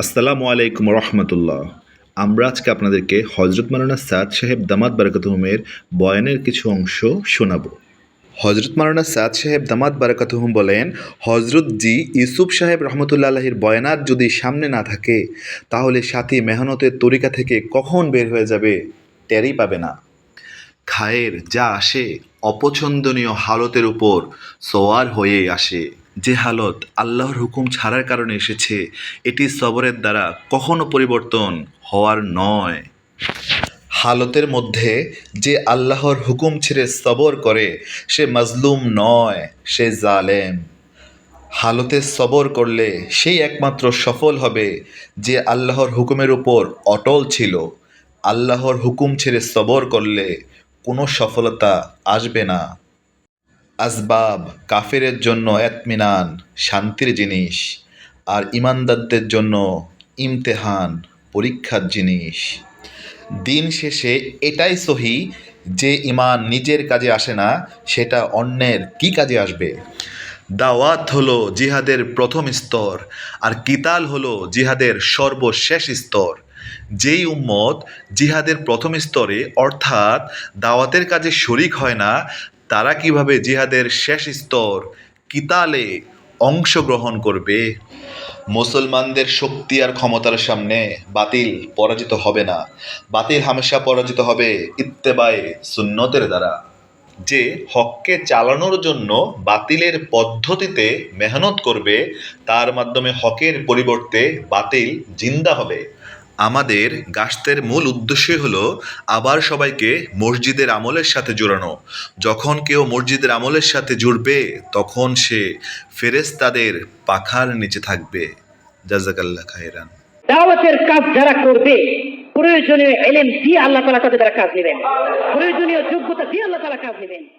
আসসালামু আলাইকুম রহমতুল্লাহ আমরা আজকে আপনাদেরকে হজরত মারানা সাদ সাহেব দামাত বারাকাতুহুমের বয়ানের কিছু অংশ শোনাব। হজরত মারানা সাদ সাহেব দামাত বারাকাতুহুম বলেন হজরত জি ইউসুফ সাহেব রহমতুল্লা আলহির বয়ানাত যদি সামনে না থাকে, তাহলে সাথী মেহনতের তরিকা থেকে কখন বের হয়ে যাবে? টেরই পাবে না। খায়ের যা আসে অপছন্দনীয় হালতের উপর সোয়ার হয়ে আসে। যে হালত আল্লাহর হুকুম ছাড়ার কারণে এসেছে, এটি সবরের দ্বারা কখনো পরিবর্তন হওয়ার নয়। হালতের মধ্যে যে আল্লাহর হুকুম ছেড়ে সবর করে, সে মজলুম নয়, সে জালেম। হালতে সবর করলে সেই একমাত্র সফল হবে যে আল্লাহর হুকুমের উপর অটল ছিল। আল্লাহর হুকুম ছেড়ে সবর করলে কোনো সফলতা আসবে না। আসবাব, কাফেরের জন্য এতমিনান, শান্তির জিনিস, আর ইমানদারদের জন্য ইমতেহান, পরীক্ষার জিনিস। দিন শেষে এটাই সহি যে ইমান নিজের কাজে আসে না, সেটা অন্যের কি কাজে আসবে? দাওয়াত হলো জিহাদের প্রথম স্তর, আর কিতাল হলো জিহাদের সর্বশেষ স্তর। যেই উম্মত জিহাদের প্রথম স্তরে, অর্থাৎ দাওয়াতের কাজে শরিক হয় না তারা কীভাবে জিহাদের শেষ স্তর কিতালে অংশগ্রহণ করবে? মুসলমানদের শক্তি আর ক্ষমতার সামনে বাতিল পরাজিত হবে না। বাতিল হামেশা পরাজিত হবে ইত্তেবায়ে সুন্নতের দ্বারা। যে হককে চালানোর জন্য বাতিলের পদ্ধতিতে মেহনত করবে, তার মাধ্যমে হকের পরিবর্তে বাতিল জিন্দা হবে। আমাদের গাছতের মূল উদ্দেশ্যই হলো আবার সবাইকে মসজিদের আমলের সাথে জোড়ানো। যখন কেউ মসজিদের আমলের সাথে জুড়বে, তখন সে ফেরেশতাদের পাখার নিচে থাকবে। জাজাকাল্লাহ খায়রান। দাওয়াতের কাজ যারা করবে, প্রয়োজনীয় এলেম দিয়ে আল্লাহ তালা তাদের দ্বারা কাজ নেবেন। প্রয়োজনীয় যোগ্যতা দিয়ে আল্লাহ তালা কাজ নেবেন।